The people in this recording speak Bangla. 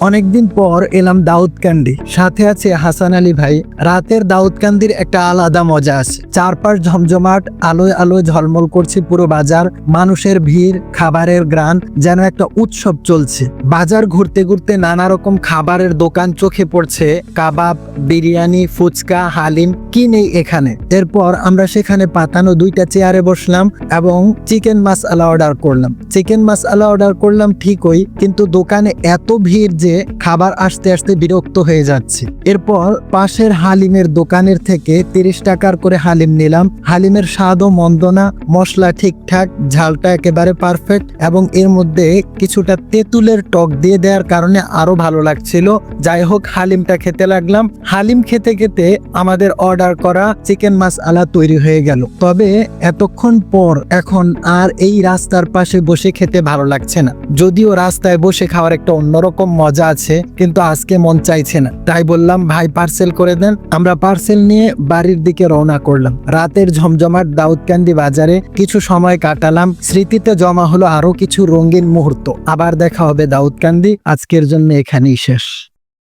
অনেকদিন পর এলাম দাউদকান্দি। সাথে আছে হাসান আলী ভাই। রাতের দাউদকান্দির একটা আলাদা মজা আছে। চারপাশ ঝমঝমাট, আলোয় আলোয় ঝলমল করছে পুরো বাজার। মানুষের ভিড়, খাবারের গ্রান, যেন একটা উৎসব চলছে। বাজার ঘুরতে ঘুরতে নানা রকম খাবারের দোকান চোখে পড়ছে। কাবাব, বিরিয়ানি, ফুচকা, হালিম, কি নেই এখানে? এরপর আমরা সেখানে পাতানো দুইটা চেয়ারে বসলাম এবং চিকেন মাছ আলা অর্ডার করলাম। চিকেন মাছ আলা অর্ডার করলাম ঠিকই, কিন্তু দোকানে এত ভিড় যে খাবার আসতে আসতে বিরক্ত হয়ে যাচ্ছে। এরপর পাশের হালিমের দোকানের থেকে তিরিশ টাকার করে হালিম নিলাম। হালিমের স্বাদও মন্দ না মশলা ঠিকঠাক, ঝালটা একেবারে পারফেক্ট এবং এর মধ্যে কিছুটা তেঁতুলের টক দিয়ে দেওয়ার কারণে আরও ভালো লাগছিল। যাই হোক, হালিমটা খেতে লাগলাম। হালিম খেতে খেতে আমাদের অর্ডার করা চিকেন মাছ আলা তৈরি হয়ে গেল। তবে এতক্ষণ পর এখন আর এই রাস্তার পাশে বসে খেতে ভালো লাগছে না। যদিও রাস্তায় বসে খাওয়ার একটা অন্যরকম মজা আছে, কিন্তু আজকে মন চাইছে না। তাই বললাম, ভাই পার্সেল করে দেন। আমরা পার্সেল নিয়ে বাড়ির দিকে রওনা করলাম। রাতের ঝমঝমাট দাউদকান্দি বাজারে কিছু সময় কাটালাম। স্মৃতিতে জমা হলো আরও কিছু রঙিন মুহূর্ত। আবার দেখা হবে দাউদকান্দি আজকের জন্য এখানেই শেষ।